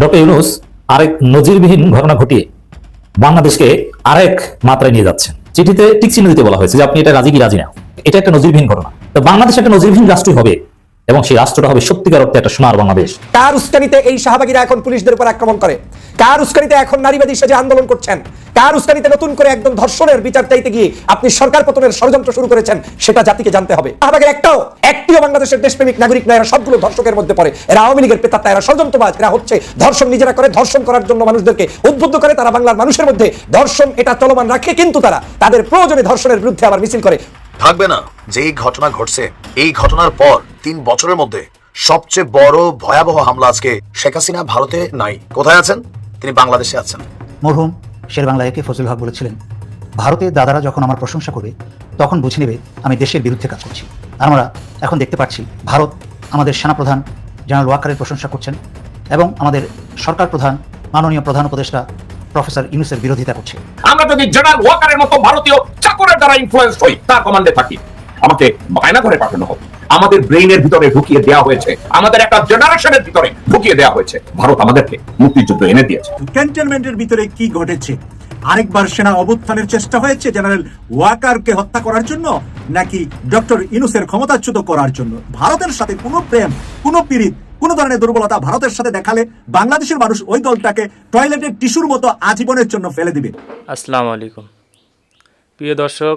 Doctor Yunus আরেক নজিরবিহীন ঘটনা ঘটিয়ে বাংলাদেশকে আরেক মাত্রায় নিয়ে যাচ্ছেন। চিঠিতে টিকচিহ্ন দিতে বলা হয়েছে যে আপনি এটা রাজি কি রাজি না। এটা একটা নজিরবিহীন ঘটনা। তো বাংলাদেশ একটা নজিরবিহীন রাষ্ট্রই হবে এবং সেই রাষ্ট্রটা হবে সত্যিকার অর্থে একটা সোনার বাংলাদেশ। তার উস্কানিতে এই শাহবাগীরা এখন পুলিশদের উপর আক্রমণ করে। কার উস্কানিতে এখন নারীবাদী সেজে আন্দোলন করছেন? কার উস্কানিতে নতুন করে একদম ধর্ষণের বিচার চাইতে গিয়ে আপনি সরকার পতনের ষড়যন্ত্র শুরু করেছেন, সেটা জাতিকে জানতে হবে। শাহবাগের একটাও, একটিও বাংলাদেশের দেশপ্রেমিক নাগরিক নয় এরা সবগুলো ধর্ষকের মধ্যে পড়ে। এরা আওয়ামী লীগের পেতাত্তা এরা ষড়যন্ত্রবাজ। এরা হচ্ছে ধর্ষণ নিজেরা করে, ধর্ষণ করার জন্য মানুষদেরকে উদ্বুদ্ধ করে, তারা বাংলার মানুষের মধ্যে ধর্ষণ এটা চলমান রাখে, কিন্তু তারা তাদের প্রয়োজনে ধর্ষণের বিরুদ্ধে আবার মিছিল করে। থাকবে না যে এই ঘটনা ঘটছে। এই ঘটনার পর তিন বছরের মধ্যে সবচেয়ে বড় ভয়াবহ হামলা আজকে শেখ হাসিনা ভারতে নাই। কোথায় আছেন? তিনি বাংলাদেশে আছেন। মরহুম শেরবাংলা একে ফজল হক বলেছিলেন ভারতের দাদারা যখন আমার প্রশংসা করবে তখন বুঝে নেবে আমি দেশের বিরুদ্ধে কাজ করছি। আমরা এখন দেখতে পাচ্ছি ভারত আমাদের সেনাপ্রধান জেনারেল ওয়াকারের প্রশংসা করছেন এবং আমাদের সরকার প্রধান মাননীয় প্রধান উপদেষ্টা প্রফেসর ইউনুসের বিরোধিতা করছে। আমরা যদি জেনারেল ওয়াকারের মতো ভারতীয় চাকরের দ্বারা ইনফ্লুয়েন্স হই তার কমান্ডে থাকি। আমাকে বায়না করে পাঠানো হবে আমাদের ব্রেইনের ভিতরে ঢুকিয়ে দেওয়া হয়েছে। আমাদের একটা জেনারেশনের ভিতরে ঢুকিয়ে দেওয়া হয়েছে। ভারত আমাদেরকে মুক্তিযুদ্ধ এনে দিয়েছে। ক্যান্টনমেন্টের ভিতরে কি ঘটেছে? আরেকবার সেনা অভ্যুত্থানের চেষ্টা হয়েছে জেনারেল ওয়াকারকে হত্যা করার জন্য নাকি ডক্টর ইনুসের ক্ষমতাচ্যুত করার জন্য? ভারতের সাথে কোনো প্রেম কোনো পীড়িত কোনো ধরনের দুর্বলতা ভারতের সাথে দেখালে বাংলাদেশের মানুষ ওই দলটাকে টয়লেটের টিস্যুর মতো আজীবনের জন্য ফেলে দিবে। আসসালামু আলাইকুম। প্রিয় দর্শক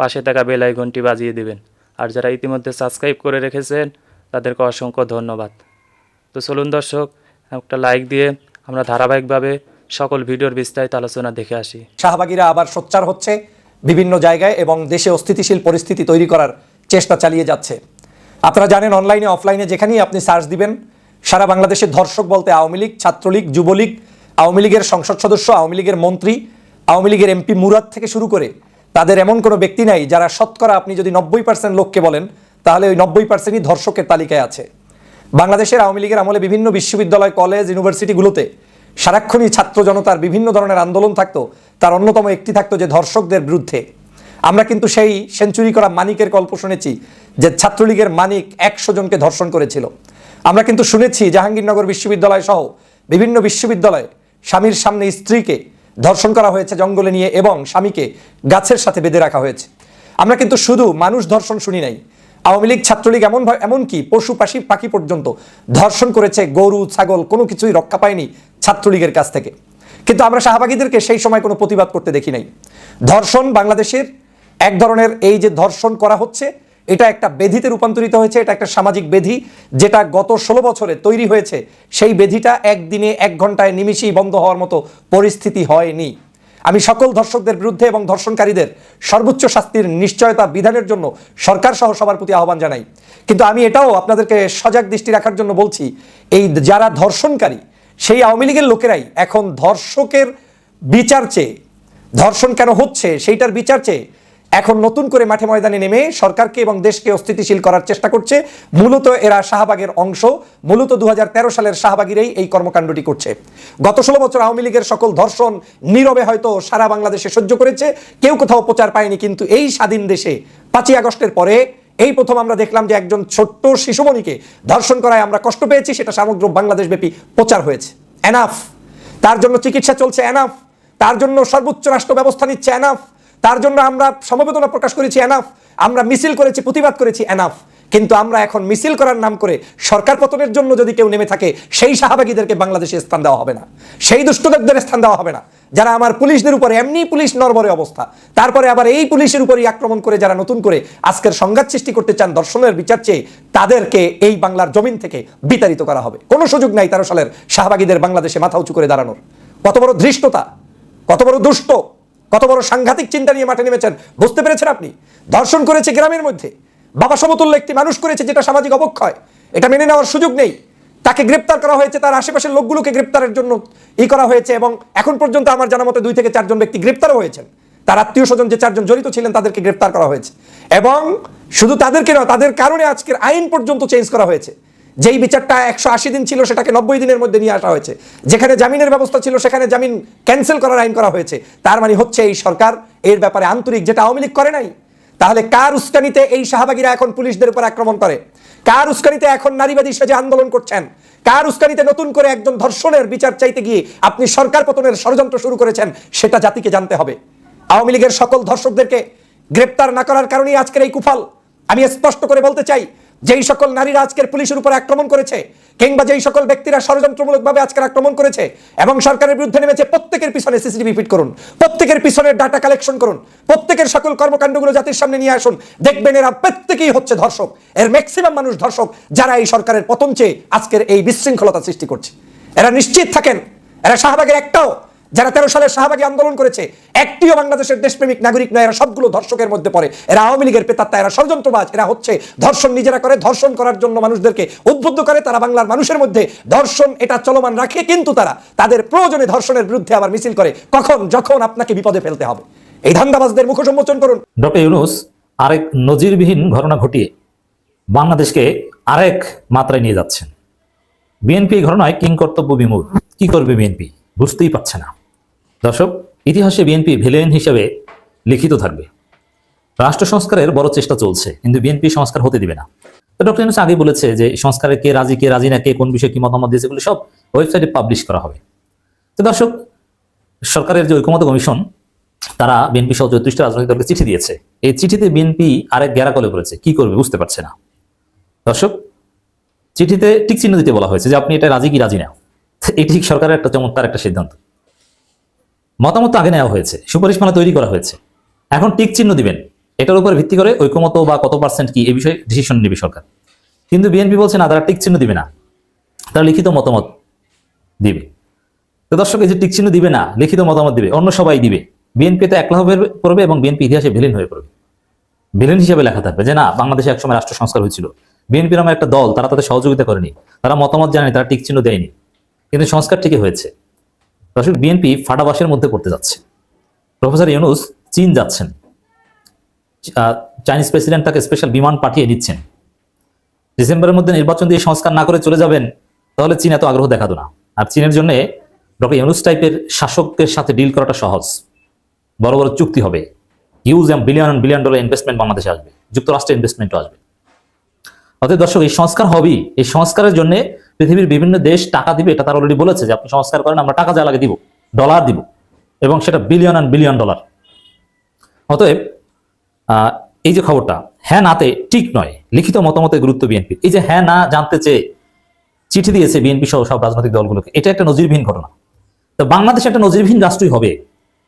পাশে থাকা বেল আইকনটি বাজিয়ে দিবেন। আর যারা ইতিমধ্যে সাবস্ক্রাইব করে রেখেছেন, তাদেরকে অসংখ্য ধন্যবাদ। তো চলুন দর্শক, একটা লাইক দিয়ে আমরা ধারাবাহিকভাবে সকল ভিডিওর বিস্তারিত আলোচনা দেখে আসি। শাহবাগীরা আবার সোচ্চার হচ্ছে, বিভিন্ন জায়গায় এবং দেশে অস্থিতিশীল পরিস্থিতি তৈরি করার চেষ্টা চালিয়ে যাচ্ছে। আপনারা জানেন, অনলাইনে, অফলাইনে যেখানেই আপনি সার্চ দিবেন, সারা বাংলাদেশের ধর্ষক বলতে আওয়ামী লীগ, ছাত্রলীগ, যুবলীগ, আওয়ামী লীগের সংসদ সদস্য, আওয়ামী লীগের মন্ত্রী, আওয়ামী লীগের এমপি মুরাদ থেকে শুরু করে তাদের এমন কোনো ব্যক্তি নাই যারা শতকরা আপনি যদি নব্বই পার্সেন্ট লোককে বলেন, তাহলে ওই নব্বই পার্সেন্টই ধর্ষকের তালিকায় আছে। বাংলাদেশের আওয়ামী লীগের আমলে বিভিন্ন বিশ্ববিদ্যালয়, কলেজ, ইউনিভার্সিটিগুলোতে সারাক্ষণই ছাত্র জনতার বিভিন্ন ধরনের আন্দোলন থাকতো, তার অন্যতম একটি থাকতো যে ধর্ষকদের বিরুদ্ধে। আমরা কিন্তু সেই সেঞ্চুরি করা মানিকের গল্প শুনেছি, যে ছাত্রলীগের মানিক একশো জনকে ধর্ষণ করেছিল। আমরা কিন্তু শুনেছি জাহাঙ্গীরনগর বিশ্ববিদ্যালয় সহ বিভিন্ন বিশ্ববিদ্যালয়ে স্বামীর সামনে স্ত্রীকে ধর্ষণ করা হয়েছে জঙ্গলে নিয়ে এবং স্বামীকে গাছের সাথে বেঁধে রাখা হয়েছে। আমরা কিন্তু শুধু মানুষ ধর্ষণ শুনি নাই। আওয়ামী লীগ, ছাত্রলীগ এমন এমনকি পশু পাখি পাখি পর্যন্ত ধর্ষণ করেছে, গরু, ছাগল কোনো কিছুই রক্ষা পায়নি ছাত্রলীগের কাছ থেকে। কিন্তু আমরা শাহবাগীদেরকে সেই সময় কোনো প্রতিবাদ করতে দেখি নাই। ধর্ষণ বাংলাদেশের এক ধরনের এই যে ধর্ষণ করা হচ্ছে এটা একটা বেধিতে রূপান্তরিত হয়েছে, এটা একটা সামাজিক বেধি যেটা গত ষোলো বছরে তৈরি হয়েছে। সেই বেধিটা একদিনে এক ঘন্টায় নিমিষেই বন্ধ হওয়ার মতো পরিস্থিতি হয়নি। আমি সকল ধর্ষকদের বিরুদ্ধে এবং ধর্ষণকারীদের সর্বোচ্চ শাস্তির নিশ্চয়তা বিধানের জন্য সরকার সহ সবার প্রতি আহ্বান জানাই। কিন্তু আমি এটাও আপনাদেরকে সজাগ দৃষ্টি রাখার জন্য বলছি, এই যারা ধর্ষণকারী, সেই আওয়ামী লীগের লোকেরাই এখন ধর্ষকের বিচার চেয়ে, ধর্ষণ কেন হচ্ছে, সেইটার বিচার চেয়ে এখন নতুন করে মাঠে ময়দানে নেমে সরকারকে এবং দেশকে অস্থিতিশীল করার চেষ্টা করছে। মূলত এরা শাহবাগের অংশ। মূলত দু হাজার তেরো সালের শাহবাগিরাই এই কর্মকাণ্ডটি করছে। গত ষোলো বছর আওয়ামী লীগের সকল ধর্ষণ নীরবে হয়তো সারা বাংলাদেশে সহ্য করেছে। কেউ কোথাও প্রচার পায়নি, কিন্তু এই স্বাধীন দেশে পাঁচই আগস্টের পরে এই প্রথম আমরা দেখলাম যে একজন ছোট্ট শিশুমণিকে ধর্ষণ করায় আমরা কষ্ট পেয়েছি, সেটা সমগ্র বাংলাদেশ ব্যাপী প্রচার হয়েছে। এনাফ তার জন্য চিকিৎসা চলছে এনাফ তার জন্য সর্বোচ্চ রাষ্ট্র ব্যবস্থা নিচ্ছে এনাফ তার জন্য আমরা সমবেদনা প্রকাশ করেছি এনাফ আমরা মিছিল করেছি, প্রতিবাদ করেছি এনাফ কিন্তু আমরা এখন মিছিল করার নাম করে সরকার পতনের জন্য যদি কেউ নেমে থাকে, সেই শাহবাগীদেরকে বাংলাদেশে স্থান দেওয়া হবে না। সেই দুষ্টদের স্থান দেওয়া হবে না। যারা আমার পুলিশদের উপরে, এমনি পুলিশ নরবরে অবস্থা। তারপরে আবার এই পুলিশের উপরই আক্রমণ করে, যারা নতুন করে আজকের সংঘাত সৃষ্টি করতে চান, দর্শনের বিচার চেয়ে, তাদেরকে এই বাংলার জমিন থেকে বিতাড়িত করা হবে। কোনো সুযোগ নাই তেরো সালের শাহবাগীদের বাংলাদেশে মাথা উঁচু করে দাঁড়ানোর। কত বড় ধৃষ্টতা, কত বড় দুষ্ট। কত বড় সাংঘাতিক চিন্তা নিয়ে মাঠে নেমেছেন? বুঝতে পেরেছেন আপনি? ধর্ষণ করেছে গ্রামের মধ্যে। বাবা সমতুল্য একটি মানুষ করেছে যেটা সামাজিক অবক্ষয়। এটা মেনে নেওয়ার সুযোগ নেই। তাকে গ্রেপ্তার করা হয়েছে, তার আশেপাশের লোকগুলোকে গ্রেপ্তারের জন্য ই করা হয়েছে এবং এখন পর্যন্ত আমার জানা মতে দুই থেকে চারজন ব্যক্তি গ্রেপ্তারও হয়েছেন। তার আত্মীয় স্বজন যে চারজন জড়িত ছিলেন, তাদেরকে গ্রেপ্তার করা হয়েছে। এবং শুধু তাদেরকে নয়, তাদের কারণে আজকের আইন পর্যন্ত চেঞ্জ করা হয়েছে। যেই বিচারটা একশো আশি দিন ছিল সেটাকে নব্বই দিনের মধ্যে নিয়ে আসা হয়েছে। যেখানে জামিনের ব্যবস্থা ছিল, সেখানে জামিন ক্যান্সেল করার আইন করা হয়েছে। তার মানে হচ্ছে এই সরকার এর ব্যাপারে আন্তরিক যেটা আওয়ামী লীগ করে নাই, তাহলে কার উস্কানিতে এই শাহবাগীরা এখন পুলিশদের উপর আক্রমণ করে? কার উস্কানিতে এখন নারীবাদী সেজে আন্দোলন করছেন? কার উস্কানিতে নতুন করে একজন ধর্ষণের বিচার চাইতে গিয়ে আপনি সরকার পতনের ষড়যন্ত্র শুরু করেছেন, সেটা জাতিকে জানতে হবে। আওয়ামী লীগের সকল ধর্ষকদেরকে গ্রেপ্তার না করার কারণেই আজকের এই কুফল। আমি স্পষ্ট করে বলতে চাই যেই সকল নারীরা আজকের পুলিশের উপর আক্রমণ করেছে, কিংবা যেই সকল ব্যক্তিরা ষড়যন্ত্রমূলকভাবে আজকের আক্রমণ করেছে এবং সরকারের বিরুদ্ধে নেমেছে, প্রত্যেকের পিছনে সিসিটিভি ফিট করুন, প্রত্যেকের পিছনে ডাটা কালেকশন করুন, প্রত্যেকের সকল কর্মকাণ্ডগুলো জাতির সামনে নিয়ে আসুন, দেখবেন এরা প্রত্যেকেই হচ্ছে ধর্ষক, এর ম্যাক্সিমাম মানুষ ধর্ষক, যারা এই সরকারের পতন চেয়ে আজকের এই বিশৃঙ্খলতা সৃষ্টি করছে। এরা নিশ্চিত থাকেন, এরা শাহবাগের একটাও যারা তেরো সালের শাহবাগী আন্দোলন করেছে, একটিও বাংলাদেশের দেশপ্রেমিক নাগরিক নয়, এরা সবগুলো ধর্ষকের মধ্যে পড়ে। এরা আওয়ামী লীগের পেতাত্তা, এরা ষড়যন্ত্রবাজ, এরা হচ্ছে ধর্ষণ নিজেরা করে, ধর্ষণ করার জন্য মানুষদেরকে উদ্বুদ্ধ করে, তারা বাংলার মানুষের মধ্যে ধর্ষণ এটা চলমান রাখে, কিন্তু তারা তাদের প্রয়োজনে ধর্ষণের বিরুদ্ধে আবার মিছিল করে, কখন, যখন আপনাকে বিপদে ফেলতে হবে। এই ধান্দাবাজদের মুখ সম্মোচন করুন। ডক্টর ইউনুস, আরেক নজিরবিহীন ঘটনা ঘটিয়ে বাংলাদেশকে আরেক মাত্রায় নিয়ে যাচ্ছেন। বিএনপি ঘটনায় কিং কর্তব্য বিমূর কি করবে বিএনপি? বুঝতেই পারছে না। দর্শক, ইতিহাসে বিএনপি ভিলেন হিসেবে লিখিত থাকবে। রাষ্ট্র সংস্কারের বড় চেষ্টা চলছে, কিন্তু বিএনপি সংস্কার হতে দিবে না। তো ডক্টর ইউনুস আগে বলেছে যে সংস্কারে কে রাজি কে রাজি না, কে কোন বিষয়ে কি মতামত দিয়েছে এগুলো সব ওয়েবসাইটে পাবলিশ করা হবে। তো দর্শক, সরকারের যে ঐকমত্য কমিশন, তারা বিএনপি সহ চৌত্রিশটা রাজনৈতিক দলকে চিঠি দিয়েছে। এই চিঠিতে বিএনপি আরেক গেরা কলে পড়েছে, কি করবে বুঝতে পারছে না। দর্শক, চিঠিতে টিক চিহ্ন দিতে বলা হয়েছে যে আপনি এটা রাজি কি রাজি না। এটি সরকারের একটা চমৎকার একটা সিদ্ধান্ত। মতামত আগে নেওয়া হয়েছে সুপারিশমালা তৈরি করা হয়েছে। এখন টিক চিহ্ন দিবেন, এটার উপর ভিত্তি করে ঐকমত বা কত পার্সেন্ট কি, এই বিষয়ে ডিসিশন নেবে সরকার। কিন্তু বিএনপি বলছে, না, তারা টিক চিহ্ন দিবে না। তারা লিখিত মতামত দিবে। তো দর্শক, এই যে টিক চিহ্ন দিবে না, লিখিত মতামত দিবে, অন্য সবাই দিবে। বিএনপি তো একলা হয়ে পড়বে এবং বিএনপি ইতিহাসে ভিলেন হয়ে পড়বে। ভিলেন হিসেবে লেখা থাকবে যে, না, বাংলাদেশে একসময় রাষ্ট্র সংস্কার হয়েছিল। বিএনপি নামে একটা দল, তারা তাদের সহযোগিতা করেনি। তারা মতামত জানেনি, তারা টিক চিহ্ন দেয়নি। কিন্তু সংস্কার ঠিকই হয়েছে। দর্শক বিএনপি ফাটাবাসের মধ্যে পড়তে যাচ্ছে। প্রফেসর ইউনুস চীন যাচ্ছেন। চাইনিজ প্রেসিডেন্ট তাকে স্পেশাল বিমান পাঠিয়ে দিচ্ছেন। ডিসেম্বরের মধ্যে নির্বাচন দিয়ে সংস্কার না করে চলে যাবেন, তাহলে চীন এত আগ্রহ দেখাতো না। আর চীনের জন্য ডক্টর ইউনুস টাইপের শাসকের সাথে ডিল করাটা সহজ। বড় বড় চুক্তি হবে। Huge billion billion dollar investment বাংলাদেশে আসবে। যুক্তরাষ্ট্রের ইনভেস্টমেন্টও আসবে। অতএব দর্শক, এই সংস্কার হবেই। এই সংস্কারের জন্য পৃথিবীর বিভিন্ন দেশ টাকা দিবে, এটা তার অলরেডি বলেছে যে আপনি সংস্কার করেন, আমরা টাকা যা লাগে দিব ডলার দিব, এবং সেটা বিলিয়ন অ্যান্ড বিলিয়ন ডলার অতএব এই যে খবরটা হ্যাঁ নাতে ঠিক নয়, লিখিত মতামতের গুরুত্ব বিএনপি। এই যে হ্যাঁ না জানতে চেয়ে চিঠি দিয়েছে বিএনপি সহ সব রাজনৈতিক দলগুলোকে, এটা একটা নজিরবিহীন ঘটনা। তো বাংলাদেশ একটা নজিরবিহীন রাষ্ট্রই হবে,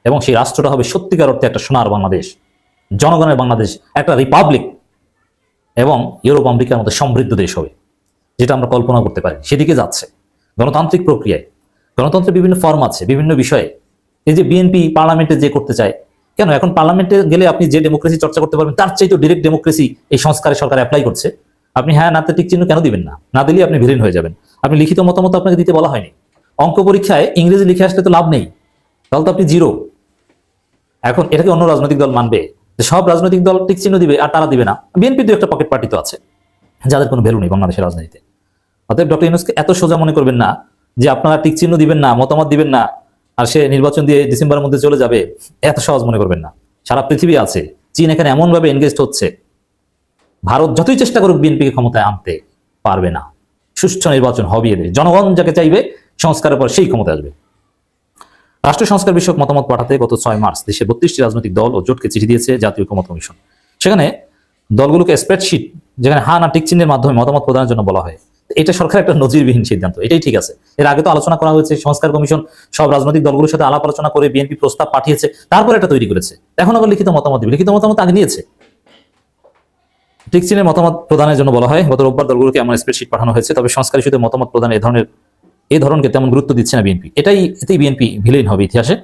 এবং সেই রাষ্ট্রটা হবে সত্যিকার অর্থে একটা সোনার বাংলাদেশ, জনগণের বাংলাদেশ, একটা রিপাবলিক এবং ইউরোপ, আমেরিকার মতো সমৃদ্ধ দেশ হবে। যেটা আমরা কল্পনা করতে পারি, সেদিকে যাচ্ছে। গণতান্ত্রিক প্রক্রিয়ায়। গণতন্ত্রের বিভিন্ন ফর্ম আছে, বিভিন্ন বিষয়ে। এই যে বিএনপি পার্লামেন্টে যে করতে চায়, কেন? এখন পার্লামেন্টে গেলে আপনি যে ডেমোক্রেসি চর্চা করতে পারবেন, তার চাইতে ডিরেক্ট ডেমোক্রেসি এই সংস্কারে সরকার অ্যাপ্লাই করছে। আপনি হ্যাঁ নাতে টিক চিহ্ন কেন দিবেন না? না দিলে আপনি ভিলেন হয়ে যাবেন। আপনি লিখিত মতামত আপনাকে দিতে বলা হয়নি। অঙ্ক পরীক্ষায় ইংরেজি লিখে আসলে তো লাভ নেই। তাহলে তো আপনি জিরো এখন এটাকে অন্য রাজনৈতিক দল মানবে। যে সব রাজনৈতিক দল টিক চিহ্ন দিবে, আর তারা দিবে না। বিএনপি দু একটা পকেট পার্টি তো আছে, যাদের কোনো ভ্যালু নেই বাংলাদেশের রাজনীতিতে। অতএব ডক্টর ইউনুসকে এত সোজা মনে করবেন না যে আপনারা টিক চিহ্ন দিবেন না, মতামত দিবেন না, আর সে নির্বাচন দিয়ে ডিসেম্বরের মধ্যে চলে যাবে, এত সহজ মনে করবেন না। সারা পৃথিবী আছে, চীন এখানে এমনভাবে এনগেজড হচ্ছে, ভারত যতই চেষ্টা করুক বিএনপিকে ক্ষমতায় আনতে পারবে না। সুষ্ঠু নির্বাচন হবে এদের। জনগণ যাকে চাইবে, সংস্কারের পর সেই ক্ষমতা আসবে। রাষ্ট্র সংস্কার বিষয়ক মতামত পাঠাতে গত ছয় মার্চ দেশে বত্রিশটি রাজনৈতিক দল ও জোটকে চিঠি দিয়েছে জাতীয় ঐকমত কমিশন। সেখানে দলগুলোকে স্প্রেডশিট যেখানে হা না টিক চিহ্নের মাধ্যমে মতামত প্রদানের জন্য বলা হয়। এটা সরকার একটা নজিরবিহীন সিদ্ধান্ত, এটাই ঠিক আছে। এর আগে তো আলোচনা করা হয়েছে, সংস্কার কমিশন, সব রাজনৈতিক দলগুলোর সাথে আলাপ আলোচনা করে বিএনপি প্রস্তাব পাঠিয়েছে, তারপর এটা তৈরি করেছে। এখন আবার লিখিত মতামত দিবে, লিখিত মতামত আগে নিয়েছে। টিক চিহ্নের মতামত প্রদানের জন্য বলা হয়, গত রোববার দলগুলোকে এমন স্প্রেডশিট পাঠানো হয়েছে, তবে সংস্কার ইস্যুতে মতামত প্রদান এই ধরনের এই ধরনকে তেমন গুরুত্ব দিচ্ছে না বিএনপি। এটাই, এতেই বিএনপি ভিলেন হবে ইতিহাসে।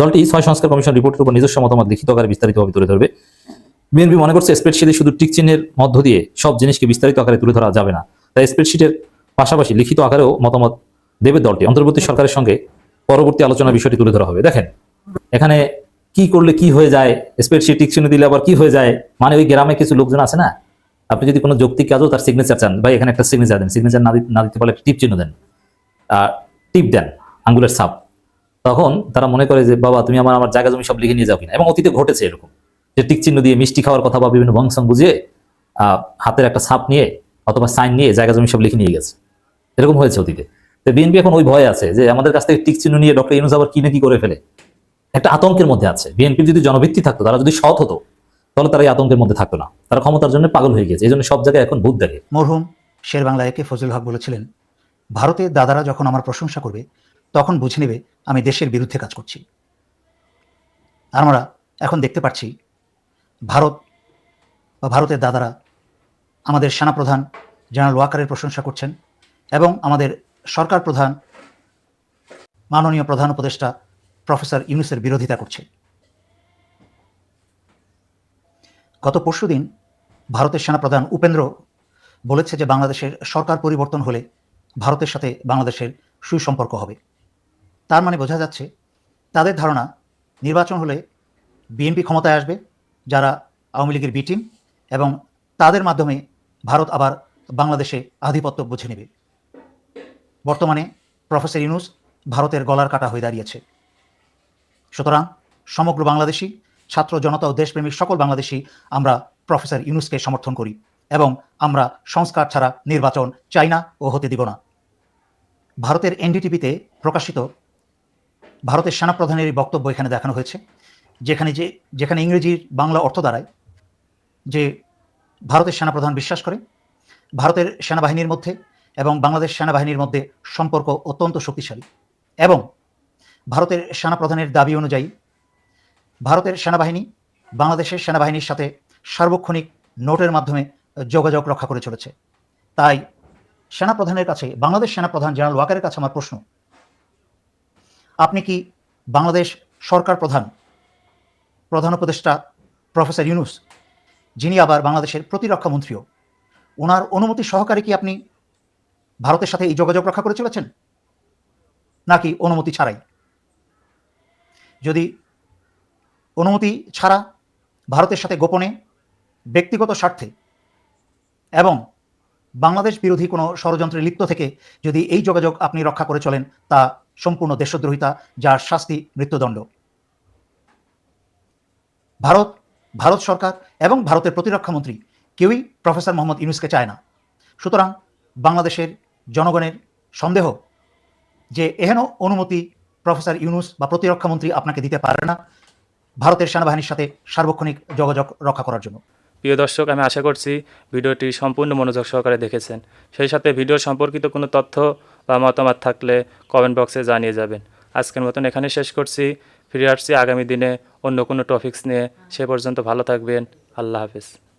দলটি ছয় সংস্কার কমিশন রিপোর্টের উপর নিজস্ব মতামত লিখিত আকারে বিস্তারিতভাবে তুলে ধরবে। বিএনপি মনে করছে স্প্রেডশিটে শুধু টিক চিহ্নের মধ্য দিয়ে সব জিনিসকে বিস্তারিত আকারে তুলে ধরা যাবে না। তাই স্প্রেডশিটের পাশাপাশি লিখিত আকারেও মতামত দেবে দলটি। অন্তর্বর্তী সরকারের সঙ্গে পরবর্তী আলোচনা বিষয়টি তুলে ধরা হবে। দেখেন, এখানে কি করলে কি হয়ে যায়? স্প্রেডশিট টিক চিহ্ন দিলে আবার কি হয়ে যায়? মানে ওই গ্রামে কিছু লোকজন আছে না? আপনি যদি কোনো যৌক্তিক কাজও তার সিগনেচার চান ভাই এখানে একটা সিগনেচার দেন সিগনেচার না দিতে- পারলে টিপ চিহ্ন দেন টিপ দেন আঙ্গুলের ছাপ তখন তারা মনে করে যে, বাবা, তুমি আমার আমার জায়গা জমি সব লিখে নিয়ে যাও কিনা? এবং অতীতে ঘটেছে এরকম। যে টিক চিহ্ন দিয়ে মিষ্টি খাওয়ার কথা বা বিভিন্ন বংশং বুঝিয়ে হাতের একটা ছাপ নিয়ে অথবা সাইন নিয়ে জায়গা জমি সব লিখে নিয়ে গেছে। এরকম হয়েছে অতীতে। তো বিএনপি এখন ওই ভয়ে আছে যে আমাদের কাছ থেকে টিক চিহ্ন নিয়ে ডক্টর ইউনুস আবার কি না কি করে ফেলে। একটা আতঙ্কের মধ্যে আছে। বিএনপির যদি জনভিত্তি থাকতো, তারা যদি সৎ হতো, তাহলে তারা এই আতঙ্কের মধ্যে থাকতো না। তারা ক্ষমতার জন্য পাগল হয়ে গেছে এই জন্য সব জায়গায় এখন ভূত দেখে। মরহুম শের বাংলা একে ফজল হক বলেছিলেন ভারতের দাদারা যখন আমার প্রশংসা করবে, তখন বুঝে নেবে আমি দেশের বিরুদ্ধে কাজ করছি। আমরা এখন দেখতে পাচ্ছি ভারত বা ভারতের দাদারা আমাদের সেনাপ্রধান জেনারেল ওয়াকারের প্রশংসা করছেন এবং আমাদের সরকার প্রধান, মাননীয় প্রধান উপদেষ্টা প্রফেসর ইউনুসের বিরোধিতা করছে গত পরশুদিন ভারতের সেনাপ্রধান উপেন্দ্র বলেছে যে বাংলাদেশের সরকার পরিবর্তন হলে ভারতের সাথে বাংলাদেশের সুসম্পর্ক হবে। তার মানে বোঝা যাচ্ছে তাদের ধারণা নির্বাচন হলে বিএনপি ক্ষমতায় আসবে যারা আওয়ামী লীগের বি টিম এবং তাদের মাধ্যমে ভারত আবার বাংলাদেশে আধিপত্য বুঝে নেবে। বর্তমানে প্রফেসর ইউনুস ভারতের গলার কাটা হয়ে দাঁড়িয়েছে। সুতরাং সমগ্র বাংলাদেশি ছাত্র জনতা ও দেশপ্রেমিক সকল বাংলাদেশি আমরা প্রফেসর ইউনুসকে সমর্থন করি এবং আমরা সংস্কার ছাড়া নির্বাচন চাই না ও হতে দিব না। ভারতের এনডিটিভিতে প্রকাশিত ভারতের সেনাপ্রধানের এই বক্তব্য এখানে দেখানো হয়েছে। যেখানে যে, যেখানে ইংরেজির বাংলা অর্থ দাঁড়ায়, যে ভারতের সেনাপ্রধান বিশ্বাস করে, ভারতের সেনাবাহিনীর মধ্যে এবং বাংলাদেশ সেনাবাহিনীর মধ্যে সম্পর্ক অত্যন্ত শক্তিশালী এবং ভারতের সেনাপ্রধানের দাবি অনুযায়ী ভারতের সেনাবাহিনী বাংলাদেশের সেনাবাহিনীর সাথে সার্বক্ষণিক নোটের মাধ্যমে যোগাযোগ রক্ষা করে চলেছে। তাই সেনাপ্রধানের কাছে, বাংলাদেশ সেনাপ্রধান জেনারেল ওয়াকারের কাছে আমার প্রশ্ন, আপনি কি বাংলাদেশ সরকার প্রধান প্রধান উপদেষ্টা প্রফেসর ইউনুস, যিনি আবার বাংলাদেশের প্রতিরক্ষা মন্ত্রীও, ওনার অনুমতি সহকারে কি আপনি ভারতের সাথে এই যোগাযোগ রক্ষা করে চলেছেন? নাকি অনুমতি ছাড়াই? যদি অনুমতি ছাড়া ভারতের সাথে গোপনে, ব্যক্তিগত স্বার্থে এবং বাংলাদেশ বিরোধী কোনো ষড়যন্ত্রে লিপ্ত থেকে যদি এই যোগাযোগ আপনি রক্ষা করে চলেন, তা সম্পূর্ণ দেশদ্রোহিতা, যার শাস্তি মৃত্যুদণ্ড। ভারত ভারত সরকার এবং ভারতের প্রতিরক্ষা মন্ত্রী কেউই প্রফেসর মোহাম্মদ ইউনুসকে চায় না। সুতরাং বাংলাদেশের জনগণের সন্দেহ যে এহেন অনুমতি প্রফেসর ইউনুস বা প্রতিরক্ষা মন্ত্রী আপনাকে দিতে পারে না ভারতের সেনাবাহিনীর সাথে সার্বক্ষণিক যোগাযোগ রক্ষা করার জন্য। প্রিয় দর্শক, আমি আশা করছি ভিডিওটি সম্পূর্ণ মনোযোগ সহকারে দেখেছেন। সেই সাথে ভিডিও সম্পর্কিত কোনো তথ্য বা মতামত থাকলে কমেন্ট বক্সে জানিয়ে যাবেন। আজকের মতন এখানে শেষ করছি। ফিরে আসছি। আগামী দিনে অন্য কোনো টপিক্স নিয়ে। সে পর্যন্ত ভালো থাকবেন। আল্লাহ হাফেজ।